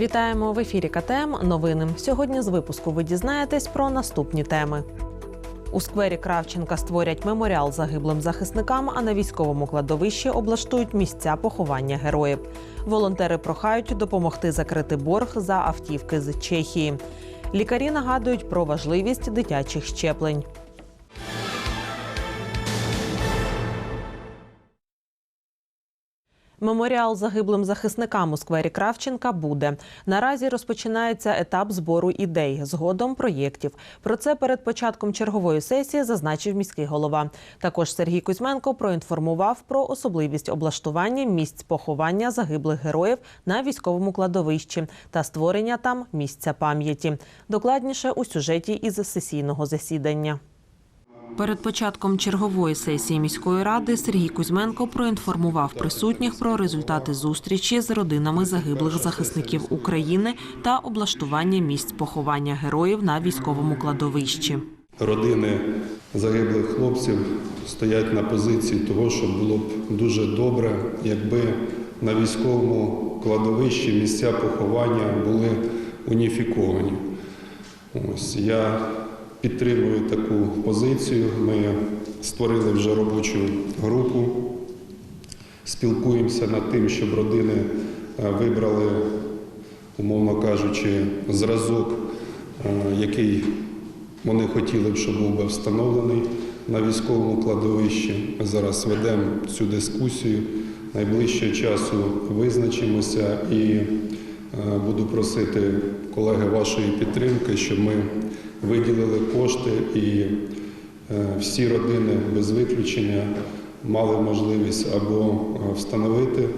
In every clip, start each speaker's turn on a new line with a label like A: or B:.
A: Вітаємо в ефірі КТМ. Новини. Сьогодні з випуску ви дізнаєтесь про наступні теми. У сквері Кравченка створять меморіал загиблим захисникам, а на військовому кладовищі облаштують місця поховання героїв. Волонтери прохають допомогти закрити борг за автівки з Чехії. Лікарі нагадують про важливість дитячих щеплень. Меморіал загиблим захисникам у сквері Кравченка буде. Наразі розпочинається етап збору ідей, згодом проєктів. Про це перед початком чергової сесії зазначив міський голова. Також Сергій Кузьменко проінформував про особливість облаштування місць поховання загиблих героїв на військовому кладовищі та створення там місця пам'яті. Докладніше у сюжеті із сесійного засідання. Перед початком чергової сесії міської ради Сергій Кузьменко проінформував присутніх про результати зустрічі з родинами загиблих захисників України та облаштування місць поховання героїв на військовому кладовищі.
B: Родини загиблих хлопців стоять на позиції того, що було б дуже добре, якби на військовому кладовищі місця поховання були уніфіковані. Ось я підтримую таку позицію. Ми створили вже робочу групу, спілкуємося над тим, щоб родини е, вибрали, умовно кажучи, зразок, е, який вони хотіли б, щоб був би встановлений на військовому кладовищі. Зараз ведемо цю дискусію. Найближчого часу визначимося і е, буду просити колеги вашої підтримки, щоб ми виділили кошти і е, всі родини без виключення мали можливість або е, встановити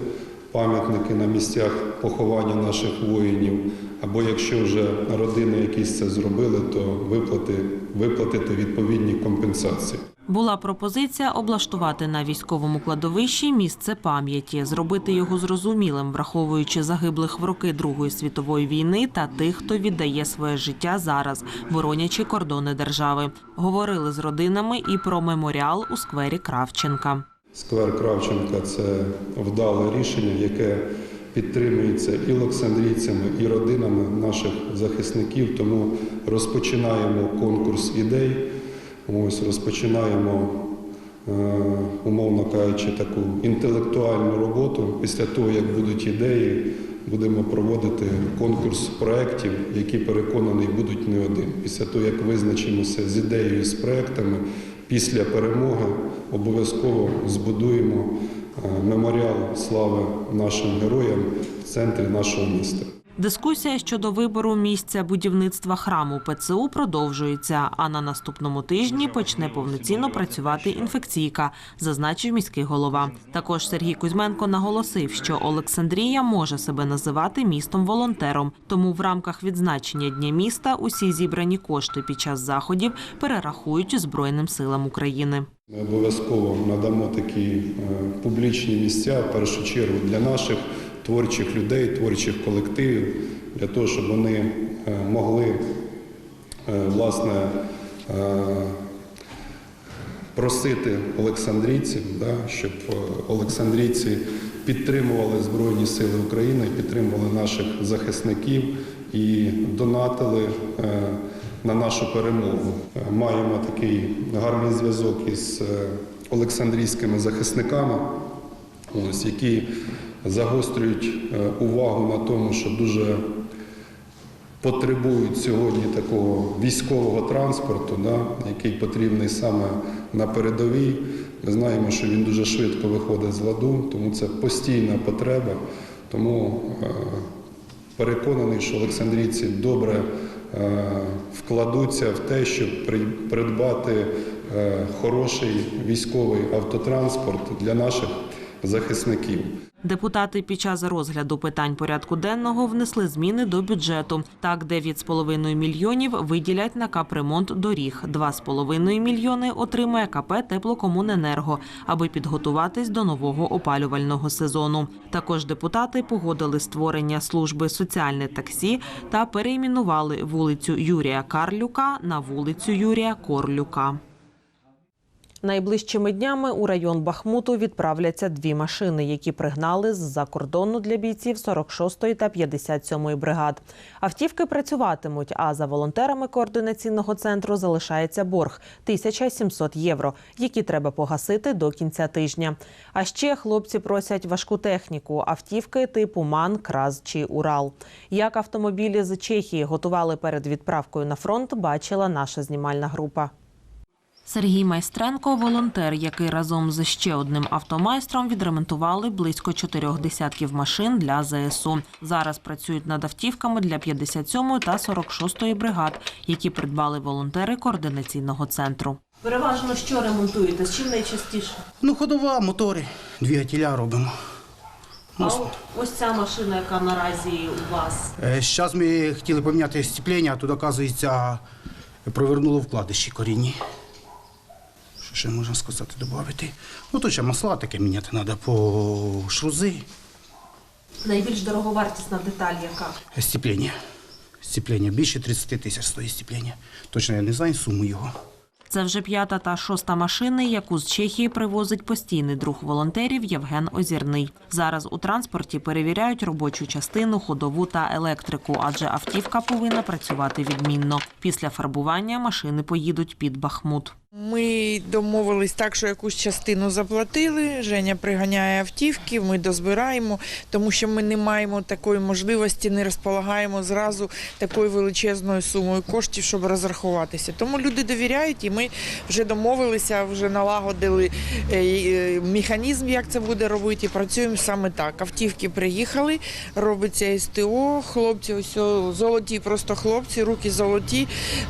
B: пам'ятники на місцях поховання наших воїнів, або якщо вже родини якісь це зробили, то виплати, виплатити відповідні компенсації.
A: Була пропозиція облаштувати на військовому кладовищі місце пам'яті, зробити його зрозумілим, враховуючи загиблих в роки Другої світової війни та тих, хто віддає своє життя зараз, боронячи кордони держави. Говорили з родинами і про меморіал у сквері Кравченка.
B: Сквер Кравченка це вдале рішення, яке підтримується і олександрійцями, і родинами наших захисників. Тому розпочинаємо конкурс ідей. Ось розпочинаємо, е, умовно кажучи, таку інтелектуальну роботу. Після того, як будуть ідеї, будемо проводити конкурс проєктів, які переконаний будуть не один. Після того, як визначимося з ідеєю, з проєктами, після перемоги обов'язково збудуємо е, меморіал слави нашим героям в центрі нашого міста.
A: Дискусія щодо вибору місця будівництва храму ПЦУ продовжується. А на наступному тижні почне повноцінно працювати інфекційка, зазначив міський голова. Також Сергій Кузьменко наголосив, що Олександрія може себе називати містом волонтером. Тому в рамках відзначення дня міста усі зібрані кошти під час заходів перерахують Збройним силам України.
B: Ми обов'язково надамо такі е, публічні місця в першу чергу для наших творчих людей, творчих колективів, для того, щоб вони е, могли е, власне е, просити олександрійців, да, щоб олександрійці підтримували Збройні Сили України, підтримували наших захисників і донатили на нашу перемогу. Маємо такий гарний зв'язок із олександрійськими захисниками, ось, які загострюють е, увагу на тому, що дуже потребують сьогодні такого військового транспорту, да, який потрібний саме на передовій. Ми знаємо, що він дуже швидко виходить з ладу, тому це постійна потреба. Тому е, переконаний, що олександрійці добре е, вкладуться в те, щоб при- придбати хороший військовий автотранспорт для наших захисників.
A: Депутати під час розгляду питань порядку денного внесли зміни до бюджету. Так, 9,5 мільйонів виділять на капремонт доріг, 2,5 мільйони отримає КП «Теплокомуненерго», аби підготуватись до нового опалювального сезону. Також депутати погодили створення служби соціальне таксі та перейменували вулицю Юрія Карлюка на вулицю Юрія Корлюка. Найближчими днями у район Бахмуту відправляться дві машини, які пригнали з-за кордону для бійців 46-ї та 57-ї бригад. Автівки працюватимуть, а за волонтерами координаційного центру залишається борг 1700 євро, які треба погасити до кінця тижня. А ще хлопці просять важку техніку, автівки типу МАН, КРАЗ чи Урал. Як автомобілі з Чехії готували перед відправкою на фронт, бачила наша знімальна група. Сергій Майстренко волонтер, який разом з ще одним автомайстром відремонтували близько чотирьох десятків машин для ЗСУ. Зараз працюють над автівками для 57-ї та 46-ї бригад, які придбали волонтери координаційного центру. Переважно що ремонтуєте? З чим найчастіше?
C: Ну, ходова, мотори, двигателя робимо.
A: А от ось ця машина, яка наразі у вас.
C: Зараз ми хотіли поміняти степлення, а тут, оказується, провернуло вкладиші корінні. Що ще можна сказати, додати? Ну, тут ще масла таке міняти треба по шрузи,
A: Найбільш дороговартісна деталь, яка
C: степлення. Степлення більше 30 тисяч стоїть степлення. Точно я не знаю суму його.
A: Це вже п'ята та шоста машини, яку з Чехії привозить постійний друг волонтерів Євген Озірний. Зараз у транспорті перевіряють робочу частину, ходову та електрику, адже автівка повинна працювати відмінно. Після фарбування машини поїдуть під Бахмут.
D: Ми домовились так, що якусь частину заплатили. Женя приганяє автівки, ми дозбираємо, тому що ми не маємо такої можливості, не розполагаємо зразу такою величезною сумою коштів, щоб розрахуватися. Тому люди довіряють, і ми вже домовилися, вже налагодили е, е, механізм, як це буде робити. Працюємо саме так. Автівки приїхали, робиться СТО, хлопці, ось золоті, просто хлопці, руки золоті,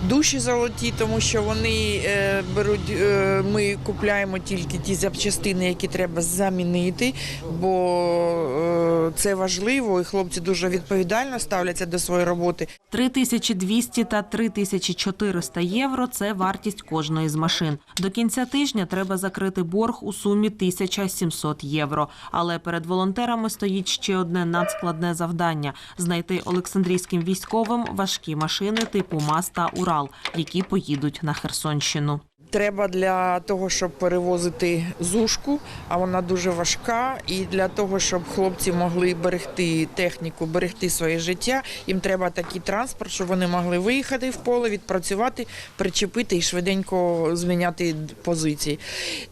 D: душі золоті, тому що вони е, беруть. е, Ми купляємо тільки ті запчастини, які треба замінити, бо е, це важливо, і хлопці дуже відповідально ставляться до своєї роботи.
A: 3200 та 3400 євро – це вартість кожної з машин. До кінця тижня треба закрити борг у сумі 1700 євро. Але перед волонтерами стоїть ще одне надскладне завдання – знайти Олександрійським військовим важкі машини типу МАЗ та Урал, які поїдуть на Херсонщину.
D: Треба для того, щоб перевозити зушку, а вона дуже важка. І для того, щоб хлопці могли берегти техніку, берегти своє життя, їм треба такий транспорт, щоб вони могли виїхати в поле, відпрацювати, причепити і швиденько зміняти позиції.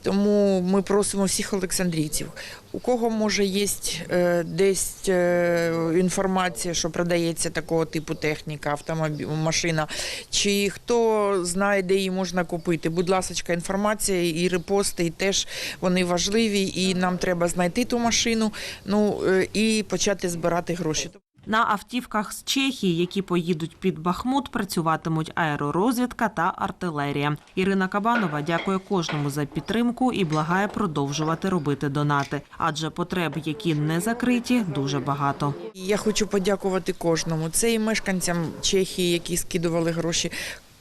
D: Тому ми просимо всіх олександрійців. У кого може є е, десь е, інформація, що продається такого типу техніка, автомобіль, машина, чи хто знає, де її можна купити. Будь ласка, інформація і репости, і теж вони важливі, і нам треба знайти ту машину, ну е, і почати збирати гроші.
A: На автівках з Чехії, які поїдуть під Бахмут, працюватимуть аеророзвідка та артилерія. Ірина Кабанова дякує кожному за підтримку і благає продовжувати робити донати, адже потреб, які не закриті, дуже багато.
D: Я хочу подякувати кожному. Це і мешканцям Чехії, які скидували гроші.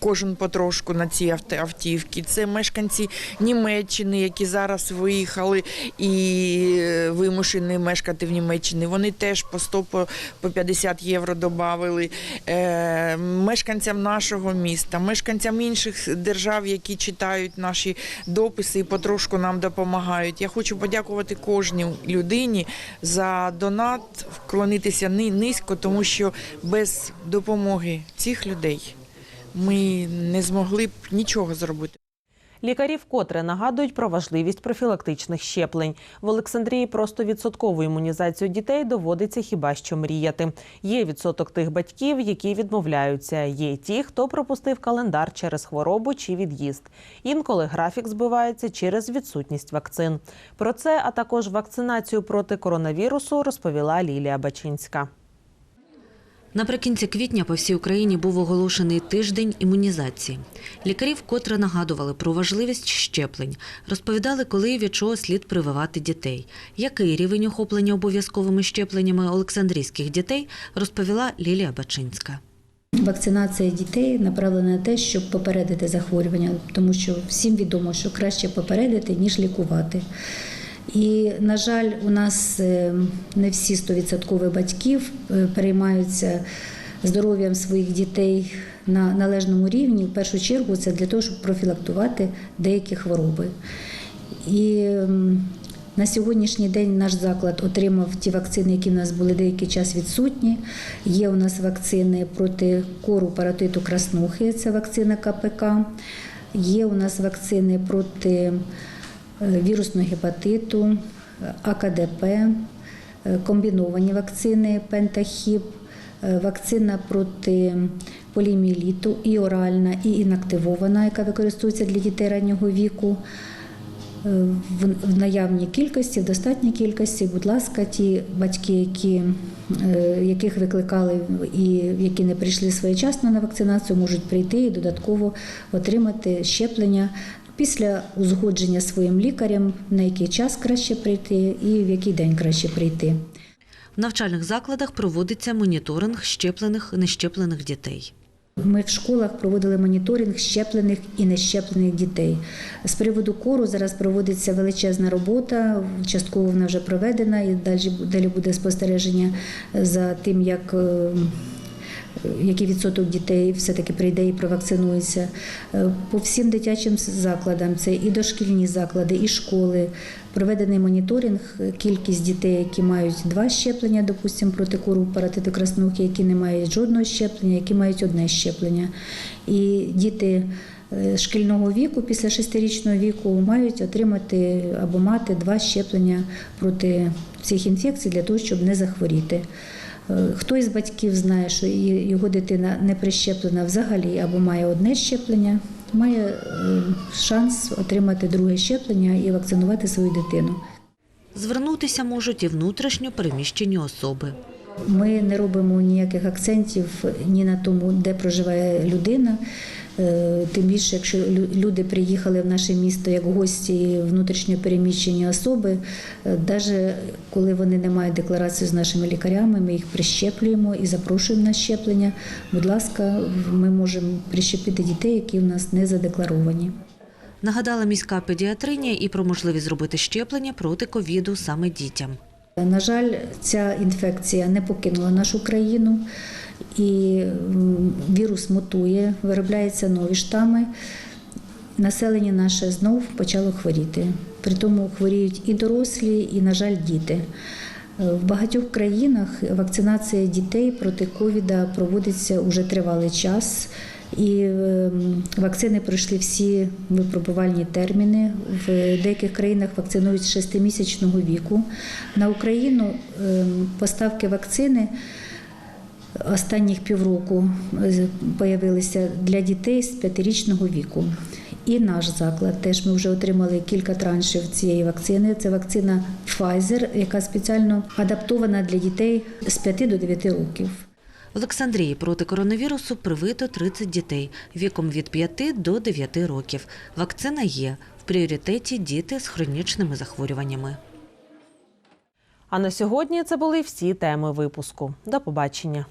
D: Кожен потрошку на ці автівки. Це мешканці Німеччини, які зараз виїхали і е, вимушені мешкати в Німеччині. Вони теж по 100 по по 50 євро додали. Е, мешканцям нашого міста, мешканцям інших держав, які читають наші дописи і потрошку нам допомагають. Я хочу подякувати кожній людині за донат, вклонитися ни- низько, тому що без допомоги цих людей ми не змогли б нічого зробити.
A: Лікарі вкотре нагадують про важливість профілактичних щеплень. В Олександрії просто відсоткову імунізацію дітей доводиться хіба що мріяти. Є відсоток тих батьків, які відмовляються. Є ті, хто пропустив календар через хворобу чи від'їзд. Інколи графік збивається через відсутність вакцин. Про це, а також вакцинацію проти коронавірусу, розповіла Лілія Бачинська.
E: Наприкінці квітня по всій Україні був оголошений тиждень імунізації. Лікарі вкотре нагадували про важливість щеплень, розповідали, коли і від чого слід прививати дітей. Який рівень охоплення обов'язковими щепленнями олександрійських дітей, розповіла Лілія Бачинська.
F: Вакцинація дітей направлена на те, щоб попередити захворювання, тому що всім відомо, що краще попередити, ніж лікувати. І, на жаль, у нас е, не всі 100% батьків е, переймаються здоров'ям своїх дітей на належному рівні, в першу чергу це для того, щоб профілактувати деякі хвороби. І на сьогоднішній день наш заклад отримав ті вакцини, які в нас були деякий час відсутні. Є у нас вакцини проти кору паротиту краснухи, це вакцина КПК. Є у нас вакцини проти вірусного гепатиту, е, АКДП, е, комбіновані вакцини Пентахіп, е, вакцина проти поліміліту і оральна, і інактивована, яка використовується для дітей раннього віку. Е, в- наявній кількості, в достатній кількості, будь ласка, ті батьки, які, е, яких викликали і які не прийшли своєчасно на вакцинацію, можуть прийти і додатково отримати щеплення після узгодження своїм лікарем, на який час краще прийти і в який день краще прийти.
E: В навчальних закладах проводиться моніторинг щеплених і нещеплених дітей.
F: Ми в школах проводили моніторинг щеплених і нещеплених дітей. З приводу кору зараз проводиться величезна робота. Частково вона вже проведена, і далі далі буде спостереження за тим, як. Е, Який відсоток дітей все-таки прийде і провакцинується Е, по всім дитячим закладам, це і дошкільні заклади, і школи. Проведений моніторинг. Кількість дітей, які мають два щеплення, допустимо, проти кору паратиту краснухи, які не мають жодного щеплення, які мають одне щеплення. І діти е, шкільного віку, після шестирічного віку, мають отримати або мати два щеплення проти цих інфекцій для того, щоб не захворіти. Е, Хто із батьків знає, що його дитина не прищеплена взагалі або має одне щеплення, має е, шанс отримати друге щеплення і вакцинувати свою дитину.
E: Звернутися можуть і внутрішньо переміщені особи.
F: Ми не робимо ніяких акцентів ні на тому, де проживає людина. Е, Тим більше, якщо люди приїхали в наше місто як гості внутрішньо переміщені особи, навіть коли вони не мають декларацію з нашими лікарями, ми їх прищеплюємо і запрошуємо на щеплення. Будь ласка, ми можемо прищепити дітей, які в нас не задекларовані.
E: Нагадала міська педіатриня і про можливість зробити щеплення проти ковіду саме дітям.
F: На жаль, ця інфекція не покинула нашу країну, і вірус мутує, виробляються нові штами. Населення наше знов почало хворіти. При тому хворіють і дорослі, і, на жаль, діти. Е, В багатьох країнах вакцинація дітей проти ковіда проводиться уже тривалий час. І ем, вакцини пройшли всі випробувальні терміни. В деяких країнах вакцинують з 6-місячного віку. На Україну ем, поставки вакцини останніх півроку е, появилися для дітей з 5-річного віку. І наш заклад теж ми вже отримали кілька траншів цієї вакцини. Це вакцина Pfizer, яка спеціально адаптована для дітей з 5 до 9 років.
E: В Олександрії проти коронавірусу привито 30 дітей віком від 5 до 9 років. Вакцина є. В пріоритеті діти з хронічними захворюваннями.
A: А на сьогодні це були всі теми випуску. До побачення.